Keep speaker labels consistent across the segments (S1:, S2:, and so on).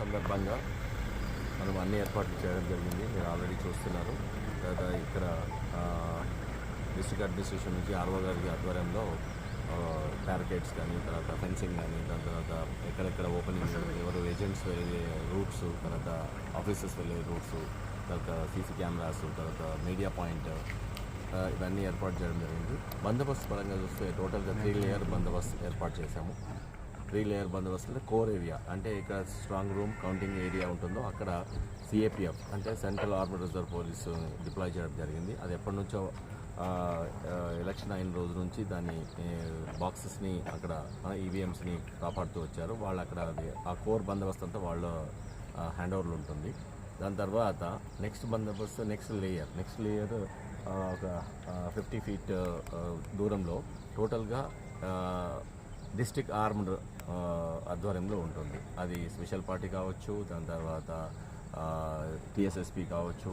S1: సందర్భంగా మనం అన్ని ఏర్పాట్లు చేయడం జరిగింది. మీరు ఆల్రెడీ చూస్తున్నారు. తర్వాత ఇక్కడ డిస్ట్రిక్ట్ అడ్మినిస్ట్రేషన్ నుంచి ఆర్ఓ గారి ఆధ్వర్యంలో బ్యారికేడ్స్ కానీ తర్వాత ఫెన్సింగ్ కానీ దాని తర్వాత ఎక్కడెక్కడ ఓపెనింగ్ ఎవరు ఏజెంట్స్ వెళ్ళే రూట్స్ తర్వాత ఆఫీసెస్ వెళ్ళే రూట్స్ తర్వాత సీసీ కెమెరాస్ తర్వాత మీడియా పాయింట్ ఇవన్నీ ఏర్పాటు చేయడం జరిగింది. బందోబస్తు పరంగా చూస్తే టోటల్గా త్రీ లేయర్ బందోబస్తు ఏర్పాటు చేశాము. త్రీ లేయర్ బందోబస్తులో కోర్ ఏరియా. అంటే ఇక్కడ స్ట్రాంగ్ రూమ్ కౌంటింగ్ ఏరియా ఉంటుందో అక్కడ సిఏపిఎఫ్ అంటే central armed reserve police deploy చేయడం జరిగింది. అది ఎప్పటి నుంచో ఎలక్షన్ అయిన రోజు నుంచి దాన్ని బాక్సెస్ని అక్కడ ఈవీఎంస్ని కాపాడుతూ వచ్చారు. వాళ్ళు అక్కడ అది ఆ కోర్ బందోబస్తు అంతా వాళ్ళ హ్యాండ్ ఓవర్లు ఉంటుంది. దాని తర్వాత నెక్స్ట్ బందోబస్తు నెక్స్ట్ లేయర్. నెక్స్ట్ లేయర్ ఒక ఫిఫ్టీ ఫీట్ దూరంలో టోటల్గా డిస్టిక్ ఆర్మ్డ్ ఆధ్వర్యంలో ఉంటుంది. అది స్పెషల్ పార్టీ కావచ్చు దాని తర్వాత టీఎస్ఎస్పి కావచ్చు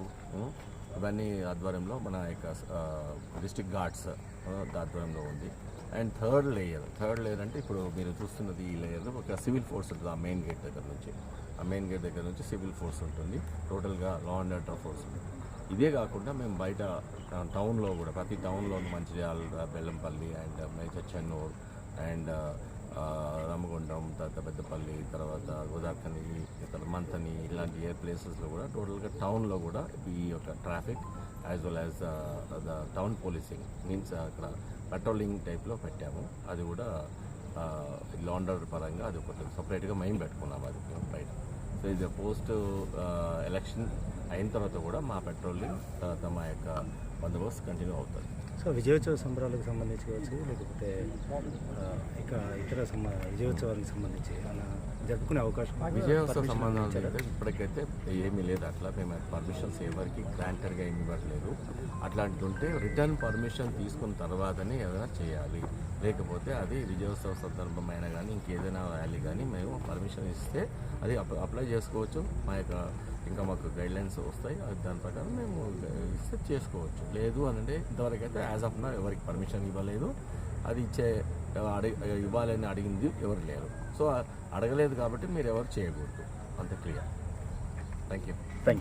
S1: ఇవన్నీ ఆధ్వర్యంలో మన యొక్క డిస్టిక్ గార్డ్స్ ఆధ్వర్యంలో ఉంది. And third layer third layer అంటే ఇప్పుడు మీరు చూస్తున్నది ఈ లేయర్ ఒక సివిల్ ఫోర్స్ ఉంటుంది ఆ మెయిన్ గేట్ దగ్గర నుంచి. ఆ మెయిన్ గేట్ దగ్గర నుంచి సివిల్ ఫోర్స్ ఉంటుంది. టోటల్గా లా అండ్ ఆర్డర్ ఫోర్స్. ఉంటుంది ఇదే కాకుండా మేము బయట టౌన్లో కూడా ప్రతి టౌన్లో Mancherial Bellampalli and major Chennur and Ramagundam తర్వాత పెద్దపల్లి తర్వాత గోదావరి తర్వాత మంతని ఇలాంటి ఏ ప్లేసెస్లో కూడా టోటల్గా టౌన్లో కూడా ఈ యొక్క traffic as well as the town policing means అక్కడ పెట్రోలింగ్ టైప్లో పెట్టాము. అది కూడా లాండర్ పరంగా అది ఒకటి సపరేట్గా మేము పెట్టుకున్నాము అది బయట సో ఇది పోస్ట్ ఎలక్షన్ అయిన తర్వాత కూడా మా పెట్రోలింగ్ తర్వాత మా యొక్క బందోబస్తు కంటిన్యూ అవుతుంది.
S2: సో విజయోత్సవ సంబరాలకు సంబంధించి కావచ్చు లేకపోతే ఇక ఇతర సంబ విజయోత్సవానికి సంబంధించి అలా జరుపుకునే అవకాశం?
S1: విజయోత్సవ? అయితే ఇప్పటికైతే ఏమీ లేదు అట్లా మేము పర్మిషన్స్ ఎవరికి గ్రాంటెడ్గా ఏమి ఇవ్వట్లేదు అట్లాంటిది ఉంటే రిటర్న్ పర్మిషన్ తీసుకున్న తర్వాతనే ఏదైనా చేయాలి లేకపోతే అది విజయోత్సవ సందర్భమైన కానీ ఇంకేదైనా ర్యాలీ కానీ మేము పర్మిషన్ ఇస్తే అది అప్- అప్లై చేసుకోవచ్చు మా యొక్క ఇంకా మాకు గైడ్లైన్స్ వస్తాయి. అది దాని ప్రకారం మేము ఇస్తే చేసుకోవచ్చు. లేదు అని అంటే ఇంతవరకు అయితే యాజ్ ఆఫ్ నా ఎవరికి పర్మిషన్ ఇవ్వలేదు. అది ఇచ్చే అడిగి ఇవ్వాలని అడిగింది ఎవరు లేరు. సో అడగలేదు కాబట్టి మీరు ఎవరు చేయకూడదు. అంత clear thank you
S2: thank you